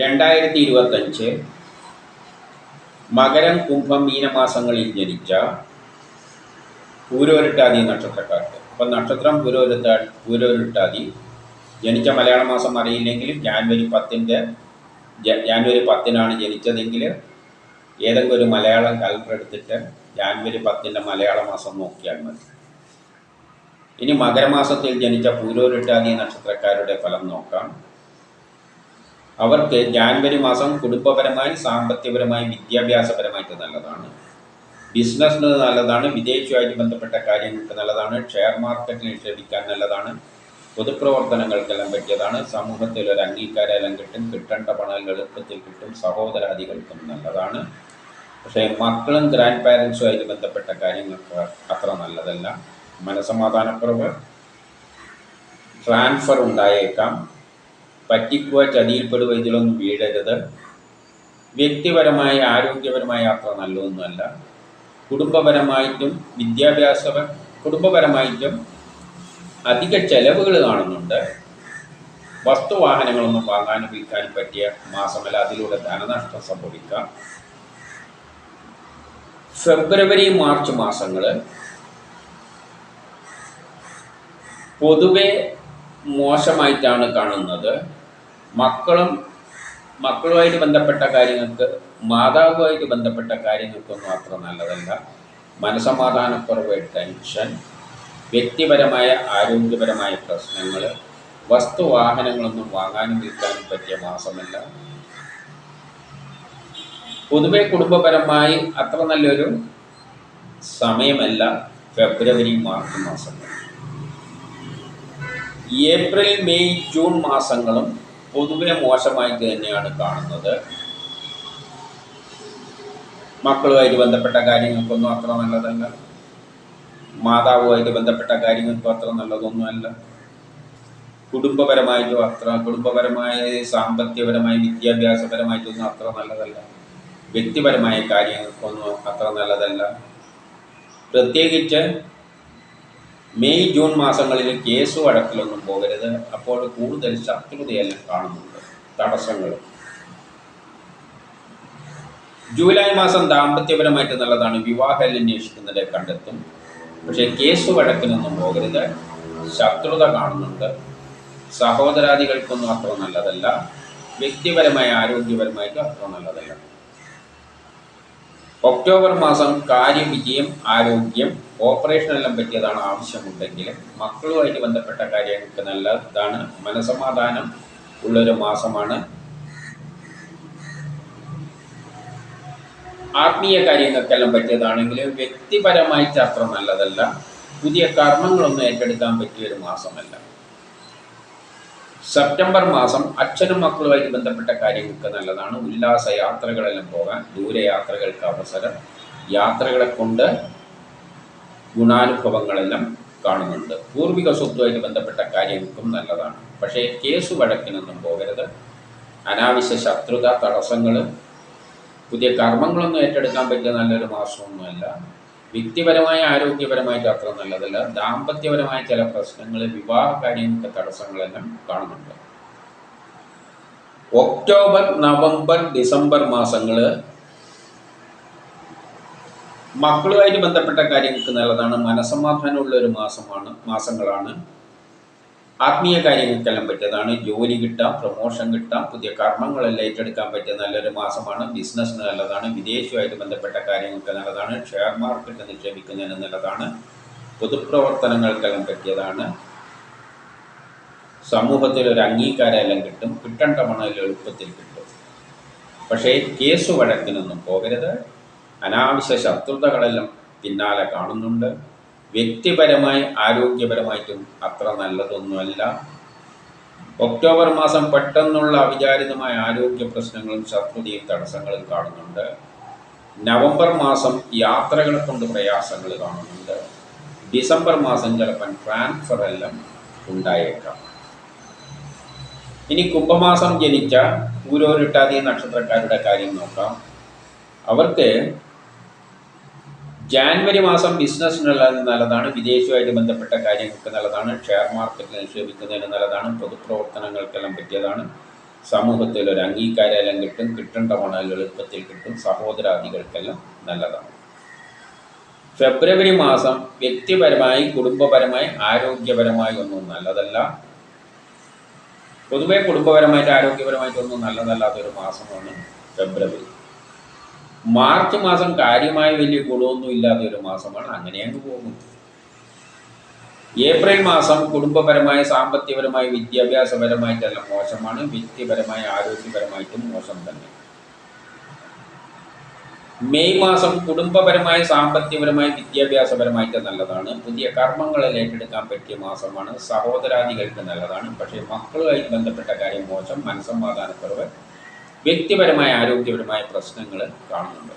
രണ്ടായിരത്തി ഇരുപത്തഞ്ച് മകരം കുംഭം മീനമാസങ്ങളിൽ ജനിച്ച പൂരോരുട്ടാതി നക്ഷത്രക്കാർക്ക്. അപ്പം നക്ഷത്രം പൂരോരുട്ടാ പൂരോരുട്ടാതി ജനിച്ച മലയാള മാസം അറിയില്ലെങ്കിലും ജാനുവരി പത്തിന്റെ ജാനുവരി പത്തിനാണ് ജനിച്ചതെങ്കിൽ ഏതെങ്കിലും ഒരു മലയാളം കലണ്ടർ എടുത്തിട്ട് ജാനുവരി പത്തിന്റെ മലയാള മാസം നോക്കിയാൽ മതി. ഇനി മകരമാസത്തിൽ ജനിച്ച പൂരോരുട്ടാതി നക്ഷത്രക്കാരുടെ ഫലം നോക്കാം. അവർക്ക് ജാനുവരി മാസം കുടുംബപരമായി സാമ്പത്തികപരമായി വിദ്യാഭ്യാസപരമായിട്ട് നല്ലതാണ്. ബിസിനസ്സിന് നല്ലതാണ് വിദേശവുമായിട്ട് ബന്ധപ്പെട്ട കാര്യങ്ങൾക്ക് നല്ലതാണ് ഷെയർ മാർക്കറ്റിൽ നിക്ഷേപിക്കാൻ നല്ലതാണ് പൊതുപ്രവർത്തനങ്ങൾക്കെല്ലാം പറ്റിയതാണ് സമൂഹത്തിൽ ഒരു അംഗീകാരമെല്ലാം കിട്ടും കിട്ടേണ്ട പണം എളുപ്പത്തിൽ കിട്ടും സഹോദരാദികൾക്കും നല്ലതാണ്. പക്ഷേ മക്കളും ഗ്രാൻഡ് പാരൻസുമായിട്ട് ബന്ധപ്പെട്ട കാര്യങ്ങൾക്ക് അത്ര നല്ലതല്ല. മനസമാധാനക്കുറവ് ട്രാൻസ്ഫർ ഉണ്ടായേക്കാം. പറ്റിക്കുക ചതിയിൽപ്പെടുക ഇതിലൊന്നും വീഴരുത് വ്യക്തിപരമായ ആരോഗ്യപരമായ യാത്ര നല്ലതൊന്നുമല്ല. കുടുംബപരമായിട്ടും വിദ്യാഭ്യാസ കുടുംബപരമായിട്ടും അധിക ചെലവുകൾ കാണുന്നുണ്ട്. വസ്തുവാഹനങ്ങളൊന്നും വാങ്ങാനും വിൽക്കാനും പറ്റിയ മാസമല്ല. അതിലൂടെ ധനനഷ്ടം സംഭവിക്കാം. ഫെബ്രുവരി മാർച്ച് മാസങ്ങൾ പൊതുവെ മോശമായിട്ടാണ് കാണുന്നത്. മക്കളും മക്കളുമായിട്ട് ബന്ധപ്പെട്ട കാര്യങ്ങൾക്ക് മാതാവുമായിട്ട് ബന്ധപ്പെട്ട കാര്യങ്ങൾക്കൊന്നും അത്ര നല്ലതല്ല. മനസമാധാനക്കുറവ് ടെൻഷൻ വ്യക്തിപരമായ ആരോഗ്യപരമായ പ്രശ്നങ്ങൾ വസ്തുവാഹനങ്ങളൊന്നും വാങ്ങാനും വിൽക്കാനും പറ്റിയ മാസമല്ല. പൊതുവെ കുടുംബപരമായി അത്ര നല്ലൊരു സമയമല്ല ഫെബ്രുവരി മാർച്ച് മാസങ്ങൾ. ഏപ്രിൽ മെയ് ജൂൺ മാസങ്ങളും പൊതുവെ മോശമായിട്ട് തന്നെയാണ് കാണുന്നത്. മക്കളുമായിട്ട് ബന്ധപ്പെട്ട കാര്യങ്ങൾക്കൊന്നും അത്ര നല്ലതല്ല. മാതാവുമായിട്ട് ബന്ധപ്പെട്ട കാര്യങ്ങൾക്കും അത്ര നല്ലതൊന്നുമല്ല. കുടുംബപരമായിട്ടും അത്ര കുടുംബപരമായ സാമ്പത്തികപരമായി വിദ്യാഭ്യാസപരമായിട്ടൊന്നും അത്ര നല്ലതല്ല. വ്യക്തിപരമായ കാര്യങ്ങൾക്കൊന്നും അത്ര നല്ലതല്ല. പ്രത്യേകിച്ച് മെയ് ജൂൺ മാസങ്ങളിൽ കേസ് വഴക്കിലൊന്നും പോകരുത്. അപ്പോൾ കൂടുതൽ ശത്രുതയെല്ലാം കാണുന്നുണ്ട്. തടസ്സങ്ങൾ. ജൂലൈ മാസം ദാമ്പത്യപരമായിട്ട് നല്ലതാണ്. വിവാഹം അന്വേഷിക്കുന്നതിനെ കണ്ടെത്തും. പക്ഷേ കേസ് വഴക്കിനൊന്നും പോകരുത്. ശത്രുത കാണുന്നുണ്ട്. സഹോദരാദികൾക്കൊന്നും അത്ര നല്ലതല്ല. വ്യക്തിപരമായ ആരോഗ്യപരമായിട്ടും അത്ര നല്ലതല്ല. ഒക്ടോബർ മാസം കാര്യവിജയം ആരോഗ്യം ഓപ്പറേഷനെല്ലാം പറ്റിയതാണ് ആവശ്യമുണ്ടെങ്കിൽ മക്കളുമായിട്ട് ബന്ധപ്പെട്ട കാര്യങ്ങൾക്ക് നല്ലതാണ്. മനസമാധാനം ഉള്ളൊരു മാസമാണ്. ആത്മീയ കാര്യങ്ങൾക്കെല്ലാം പറ്റിയതാണെങ്കിൽ വ്യക്തിപരമായിട്ട് അത്ര നല്ലതല്ല. പുതിയ കർമ്മങ്ങളൊന്നും ഏറ്റെടുക്കാൻ പറ്റിയ ഒരു മാസമല്ല. സെപ്റ്റംബർ മാസം അച്ഛനും മക്കളുമായിട്ട് ബന്ധപ്പെട്ട കാര്യങ്ങൾക്ക് നല്ലതാണ്. ഉല്ലാസ യാത്രകളെല്ലാം പോകാൻ ദൂരയാത്രകൾക്ക് അവസരം യാത്രകളെ കൊണ്ട് ഗുണാനുഭവങ്ങളെല്ലാം കാണുന്നുണ്ട്. പൂർവിക സ്വത്തുമായിട്ട് ബന്ധപ്പെട്ട കാര്യങ്ങൾക്കും നല്ലതാണ്. പക്ഷേ കേസ് വഴക്കിനൊന്നും പോകരുത്. അനാവശ്യ ശത്രുത തടസ്സങ്ങൾ പുതിയ കർമ്മങ്ങളൊന്നും ഏറ്റെടുക്കാൻ പറ്റിയ നല്ലൊരു മാസമൊന്നുമല്ല. വ്യക്തിപരമായ ആരോഗ്യപരമായിട്ട് അത്ര നല്ലതല്ല. ദാമ്പത്യപരമായ ചില പ്രശ്നങ്ങൾ വിവാഹ കാര്യങ്ങൾക്ക് തടസ്സങ്ങളെല്ലാം കാണുന്നുണ്ട്. ഒക്ടോബർ നവംബർ ഡിസംബർ മാസങ്ങൾ മക്കളുമായിട്ട് ബന്ധപ്പെട്ട കാര്യങ്ങൾക്ക് നല്ലതാണ്. മനസമാധാനമുള്ള ഒരു മാസമാണ് മാസങ്ങളാണ്. ആത്മീയ കാര്യങ്ങൾക്കെല്ലാം പറ്റിയതാണ്. ജോലി കിട്ടാം പ്രൊമോഷൻ കിട്ടാം പുതിയ കർമ്മങ്ങളെല്ലാം ഏറ്റെടുക്കാൻ പറ്റിയ നല്ലൊരു മാസമാണ്. ബിസിനസ്സിന് നല്ലതാണ്. വിദേശവുമായിട്ട് ബന്ധപ്പെട്ട കാര്യങ്ങൾക്ക് നല്ലതാണ്. ഷെയർ മാർക്കറ്റ് നിക്ഷേപിക്കുന്നതിന് നല്ലതാണ്. പൊതുപ്രവർത്തനങ്ങൾക്കെല്ലാം പറ്റിയതാണ്. സമൂഹത്തിൽ ഒരു അംഗീകാരമെല്ലാം കിട്ടും. കിട്ടേണ്ട പണം എളുപ്പത്തിൽ കിട്ടും. പക്ഷേ കേസ് വഴക്കിനൊന്നും പോകരുത്. അനാവശ്യ ശത്രുതകളെല്ലാം പിന്നാലെ കാണുന്നുണ്ട്. വ്യക്തിപരമായി ആരോഗ്യപരമായിട്ടും അത്ര നല്ലതൊന്നുമല്ല. ഒക്ടോബർ മാസം പെട്ടെന്നുള്ള അവിചാരിതമായ ആരോഗ്യ പ്രശ്നങ്ങളും ശത്രുതയും തടസ്സങ്ങളും കാണുന്നുണ്ട്. നവംബർ മാസം യാത്രകളെ കൊണ്ട് പ്രയാസങ്ങൾ കാണുന്നുണ്ട്. ഡിസംബർ മാസം ചിലപ്പം ട്രാൻസ്ഫർ എല്ലാം ഉണ്ടായേക്കാം. ഇനി കുംഭമാസം ജനിച്ച പൂരോരിട്ടാതി നക്ഷത്രക്കാരുടെ കാര്യം നോക്കാം. അവർക്ക് ജാനുവരി മാസം ബിസിനസ്സിനുള്ള നല്ലതാണ് വിദേശവുമായിട്ട് ബന്ധപ്പെട്ട കാര്യങ്ങൾക്ക് നല്ലതാണ് ഷെയർ മാർക്കറ്റിൽ നിക്ഷേപിക്കുന്നതിന് നല്ലതാണ് പൊതുപ്രവർത്തനങ്ങൾക്കെല്ലാം പറ്റിയതാണ്. സമൂഹത്തിൽ ഒരു അംഗീകാരമെല്ലാം കിട്ടും കിട്ടേണ്ട പണം എളുപ്പത്തിൽ കിട്ടും സഹോദരാദികൾക്കെല്ലാം നല്ലതാണ്. ഫെബ്രുവരി മാസം വ്യക്തിപരമായി കുടുംബപരമായി ആരോഗ്യപരമായി ഒന്നും നല്ലതല്ല. പൊതുവെ കുടുംബപരമായിട്ട് ആരോഗ്യപരമായിട്ടൊന്നും നല്ലതല്ലാത്തൊരു മാസമാണ് ഫെബ്രുവരി. മാർച്ച് മാസം കാര്യമായ വലിയ ഗുണമൊന്നും ഇല്ലാത്ത ഒരു മാസമാണ് അങ്ങനെ അങ്ങ് പോകുന്നത്. ഏപ്രിൽ മാസം കുടുംബപരമായി സാമ്പത്തികപരമായി വിദ്യാഭ്യാസപരമായിട്ടെല്ലാം മോശമാണ് വ്യക്തിപരമായി ആരോഗ്യപരമായിട്ടും മോശം തന്നെ. മെയ് മാസം കുടുംബപരമായി സാമ്പത്തികപരമായി വിദ്യാഭ്യാസപരമായിട്ട് നല്ലതാണ്. പുതിയ കർമ്മങ്ങളിൽ ഏറ്റെടുക്കാൻ പറ്റിയ മാസമാണ്. സഹോദരാദികൾക്ക് നല്ലതാണ്. പക്ഷേ മക്കളുമായി ബന്ധപ്പെട്ട കാര്യം മോശം. മനസ്സമാധാനക്കുറവ്. വ്യക്തിപരമായ ആരോഗ്യപരമായ പ്രശ്നങ്ങൾ കാണുന്നുണ്ട്.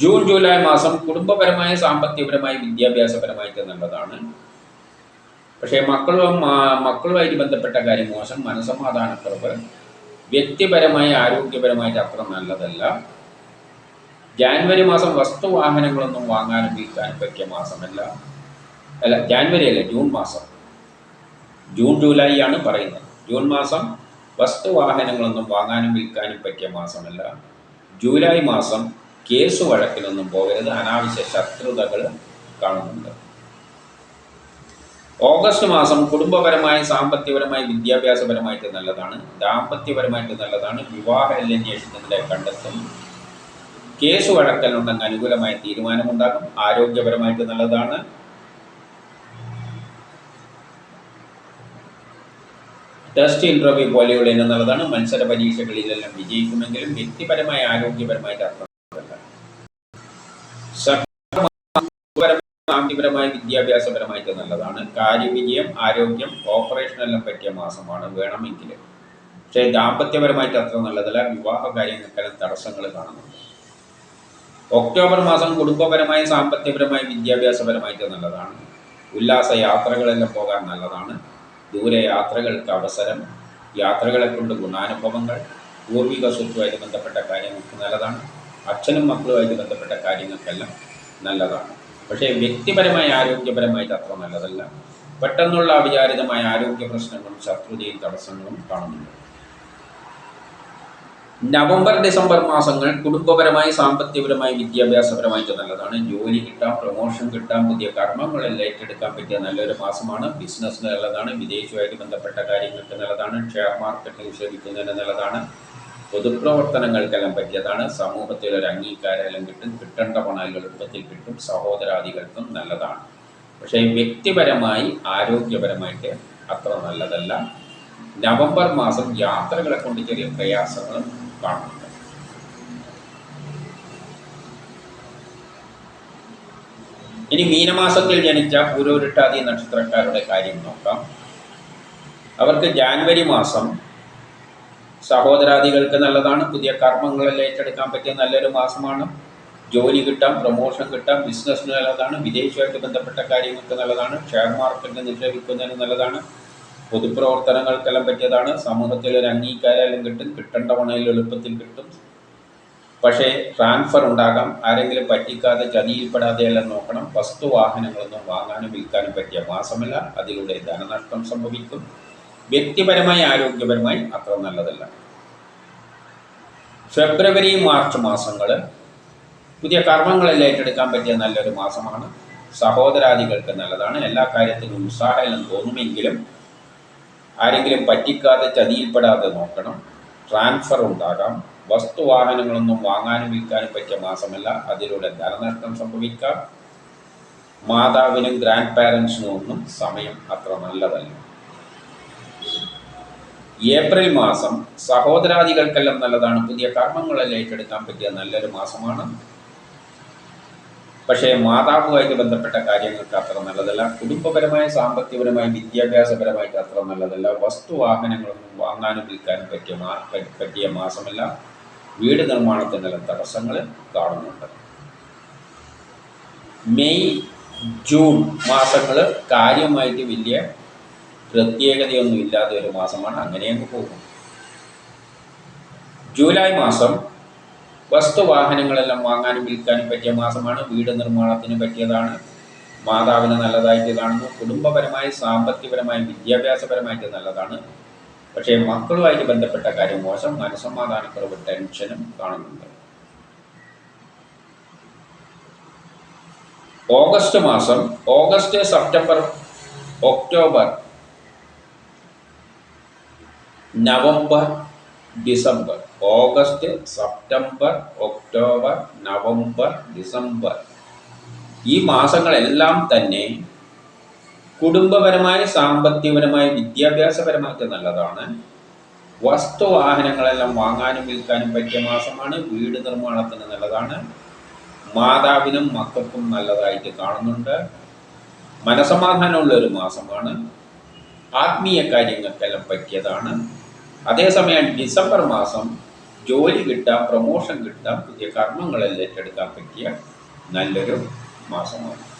ജൂൺ ജൂലൈ മാസം കുടുംബപരമായ സാമ്പത്തികപരമായി വിദ്യാഭ്യാസപരമായിട്ട് നല്ലതാണ്. പക്ഷേ മക്കളും മക്കളുമായിട്ട് ബന്ധപ്പെട്ട കാര്യം മോശം. മനസമാധാനക്കുറവ് വ്യക്തിപരമായ ആരോഗ്യപരമായിട്ട് അത്ര നല്ലതല്ല. ജാനുവരി മാസം വസ്തുവാഹനങ്ങളൊന്നും വാങ്ങാനും വിൽക്കാനും പറ്റിയ മാസമല്ല. അല്ല ജാനുവരി അല്ല ജൂൺ മാസം. ജൂൺ ജൂലൈ ആണ് പറയുന്നത്. ജൂൺ മാസം വസ്തുവാഹനങ്ങളൊന്നും വാങ്ങാനും വിൽക്കാനും പറ്റിയ മാസമല്ല. ജൂലൈ മാസം കേസ് വഴക്കിലൊന്നും പോകരുത്. അനാവശ്യ ശത്രുതകൾ കാണുന്നുണ്ട്. ഓഗസ്റ്റ് മാസം കുടുംബപരമായി സാമ്പത്തികപരമായി വിദ്യാഭ്യാസപരമായിട്ട് നല്ലതാണ്. ദാമ്പത്യപരമായിട്ട് നല്ലതാണ്. വിവാഹ അന്വേഷിക്കുന്നതിനെ കണ്ടെത്തും കേസ് വഴക്കലുണ്ടെങ്കിൽ അനുകൂലമായ തീരുമാനമുണ്ടാകും. ആരോഗ്യപരമായിട്ട് നല്ലതാണ്. ടെസ്റ്റ് ഇന്റർവ്യൂ പോലെയുള്ള ഇനം നല്ലതാണ്. മത്സര പരീക്ഷകളിലെല്ലാം വിജയിക്കുമെങ്കിലും വ്യക്തിപരമായ ആരോഗ്യപരമായിട്ട് സാമ്പത്തികപരമായ വിദ്യാഭ്യാസപരമായിട്ട് നല്ലതാണ്. കാര്യവിജയം ആരോഗ്യം ഓപ്പറേഷനെല്ലാം പറ്റിയ മാസമാണ് വേണമെങ്കിൽ. പക്ഷേ ദാമ്പത്യപരമായിട്ട് അത്ര നല്ലതല്ല. വിവാഹ കാര്യങ്ങൾക്കെല്ലാം തടസ്സങ്ങൾ കാണുന്നുണ്ട്. ഒക്ടോബർ മാസം കുടുംബപരമായ സാമ്പത്തികപരമായ വിദ്യാഭ്യാസപരമായിട്ട് നല്ലതാണ്. ഉല്ലാസ യാത്രകളെല്ലാം പോകാൻ നല്ലതാണ്. ദൂരെ യാത്രകൾക്ക് അവസരം യാത്രകളെ കൊണ്ട് ഗുണാനുഭവങ്ങൾ പൂർവിക സ്വത്തുമായിട്ട് ബന്ധപ്പെട്ട കാര്യങ്ങൾക്ക് നല്ലതാണ്. അച്ഛനും മക്കളുമായിട്ട് ബന്ധപ്പെട്ട കാര്യങ്ങൾക്കെല്ലാം നല്ലതാണ്. പക്ഷേ വ്യക്തിപരമായ ആരോഗ്യപരമായിട്ട് അത്ര നല്ലതല്ല. പെട്ടെന്നുള്ള അവിചാരിതമായ ആരോഗ്യ പ്രശ്നങ്ങളും ശത്രുതയും തടസ്സങ്ങളും കാണുന്നുണ്ട്. നവംബർ ഡിസംബർ മാസങ്ങൾ കുടുംബപരമായി സാമ്പത്തികപരമായി വിദ്യാഭ്യാസപരമായിട്ട് നല്ലതാണ്. ജോലി കിട്ടാം പ്രൊമോഷൻ കിട്ടാം പുതിയ കർമ്മങ്ങളെല്ലാം ഏറ്റെടുക്കാൻ പറ്റിയ നല്ലൊരു മാസമാണ്. ബിസിനസ് നല്ലതാണ് വിദേശവുമായിട്ട് ബന്ധപ്പെട്ട കാര്യങ്ങൾക്ക് നല്ലതാണ് ഷെയർ മാർക്കറ്റ് നിക്ഷേപിക്കുന്നതിന് നല്ലതാണ് പൊതുപ്രവർത്തനങ്ങൾക്കെല്ലാം പറ്റിയതാണ്. സമൂഹത്തിൽ ഒരു അംഗീകാരമെല്ലാം കിട്ടും കിട്ടേണ്ട പണം എളുപ്പത്തിൽ കിട്ടും സഹോദരാദികൾക്കും നല്ലതാണ്. പക്ഷേ വ്യക്തിപരമായി ആരോഗ്യപരമായിട്ട് അത്ര നല്ലതല്ല. നവംബർ മാസം യാത്രകളെ കൊണ്ട് ചെറിയ പ്രയാസങ്ങളും കാണുന്നുണ്ട് ഇനി മീനമാസത്തിൽ ജനിച്ച പൂരോരുട്ടാതി നക്ഷത്രക്കാരുടെ കാര്യം നോക്കാം. അവർക്ക് ജാനുവരി മാസം സഹോദരാദികൾക്ക് നല്ലതാണ്. പുതിയ കർമ്മങ്ങളെല്ലാം ഏറ്റെടുക്കാൻ പറ്റിയ നല്ലൊരു മാസമാണ്. ജോലി കിട്ടാം പ്രൊമോഷൻ കിട്ടാം ബിസിനസ്സിന് നല്ലതാണ്. വിദേശമായിട്ട് ബന്ധപ്പെട്ട കാര്യങ്ങൾക്ക് നല്ലതാണ്. ഷെയർ മാർക്കറ്റിൽ നിക്ഷേപിക്കുന്നതിന് നല്ലതാണ്. പൊതുപ്രവർത്തനങ്ങൾക്കെല്ലാം പറ്റിയതാണ്. സമൂഹത്തിൽ ഒരു അംഗീകാരം കിട്ടും കിട്ടേണ്ട പണയിൽ എളുപ്പത്തിൽ കിട്ടും. പക്ഷേ ട്രാൻസ്ഫർ ഉണ്ടാകാം. ആരെങ്കിലും പറ്റിക്കാതെ ചതിയിൽപ്പെടാതെ എല്ലാം നോക്കണം വസ്തുവാഹനങ്ങളൊന്നും വാങ്ങാനും വിൽക്കാനും പറ്റിയ മാസമല്ല. അതിലൂടെ ധനനഷ്ടം സംഭവിക്കും. വ്യക്തിപരമായി ആരോഗ്യപരമായി അത്ര നല്ലതല്ല. ഫെബ്രുവരി മാർച്ച് മാസങ്ങൾ പുതിയ കർമ്മങ്ങളെല്ലാം ഏറ്റെടുക്കാൻ പറ്റിയ നല്ലൊരു മാസമാണ്. സഹോദരാദികൾക്ക് നല്ലതാണ്. എല്ലാ കാര്യത്തിനും ഉത്സാഹം തോന്നുമെങ്കിലും ആരെങ്കിലും പറ്റിക്കാതെ ചതിയിൽപ്പെടാതെ നോക്കണം. ട്രാൻസ്ഫർ ഉണ്ടാകാം. വസ്തുവാഹനങ്ങളൊന്നും വാങ്ങാനും വിൽക്കാനും പറ്റിയ മാസമല്ല. അതിലൂടെ ധനനഷ്ടം സംഭവിക്കാം. മാതാവിനും ഗ്രാൻഡ് പാരൻസിനും ഒന്നും സമയം അത്ര നല്ലതല്ല. ഏപ്രിൽ മാസം സഹോദരാദികൾക്കെല്ലാം നല്ലതാണ്. പുതിയ കർമ്മങ്ങളെല്ലാം ഏറ്റെടുക്കാൻ പറ്റിയ നല്ലൊരു മാസമാണ്. പക്ഷേ മാതാവുമായിട്ട് ബന്ധപ്പെട്ട കാര്യങ്ങൾക്ക് അത്ര നല്ലതല്ല. കുടുംബപരമായ സാമ്പത്തികപരമായ വിദ്യാഭ്യാസപരമായിട്ട് അത്ര നല്ലതല്ല. വസ്തുവാഹനങ്ങളൊന്നും വാങ്ങാനും വിൽക്കാനും പറ്റിയ മാ പറ്റിയ മാസമല്ല. വീട് നിർമ്മാണത്തിനെല്ലാം തടസ്സങ്ങൾ കാണുന്നുണ്ട്. മെയ് ജൂൺ മാസങ്ങൾ കാര്യമായിട്ട് വലിയ പ്രത്യേകതയൊന്നും ഇല്ലാത്ത ഒരു മാസമാണ്. അങ്ങനെയങ്ങ് പോകും. ജൂലൈ മാസം വസ്തുവാഹനങ്ങളെല്ലാം വാങ്ങാനും വിൽക്കാനും പറ്റിയ മാസമാണ്. വീട് നിർമ്മാണത്തിന് പറ്റിയതാണ്. മാതാവിന് നല്ലതായിട്ട് കാണുന്നു കുടുംബപരമായി സാമ്പത്തികപരമായി വിദ്യാഭ്യാസപരമായിട്ട് നല്ലതാണ്. പക്ഷേ മക്കളുമായിട്ട് ബന്ധപ്പെട്ട കാര്യം മോശം. മനസ്സമാധാനക്കുറവ് ടെൻഷനും കാണുന്നുണ്ട്. ഓഗസ്റ്റ് മാസം August September October November December August September October November December. ഈ മാസങ്ങളെല്ലാം തന്നെ കുടുംബപരമായി സാമ്പത്തികപരമായി വിദ്യാഭ്യാസപരമായിട്ട് നല്ലതാണ്. വസ്തുവാഹനങ്ങളെല്ലാം വാങ്ങാനും വിൽക്കാനും പറ്റിയ മാസമാണ്. വീട് നിർമ്മാണത്തിന് നല്ലതാണ്. മാതാവിനും മക്കൾക്കും നല്ലതായിട്ട് കാണുന്നുണ്ട്. മനസമാധാനമുള്ള ഒരു മാസമാണ്. ആത്മീയ കാര്യങ്ങൾക്കെല്ലാം പറ്റിയതാണ്. അതേസമയം ഡിസംബർ മാസം ജോലി കിട്ടാം പ്രൊമോഷൻ കിട്ടാം പുതിയ കർമ്മങ്ങളെല്ലാം ഏറ്റെടുക്കാൻ പറ്റിയ നല്ലൊരു മാസമാണ്.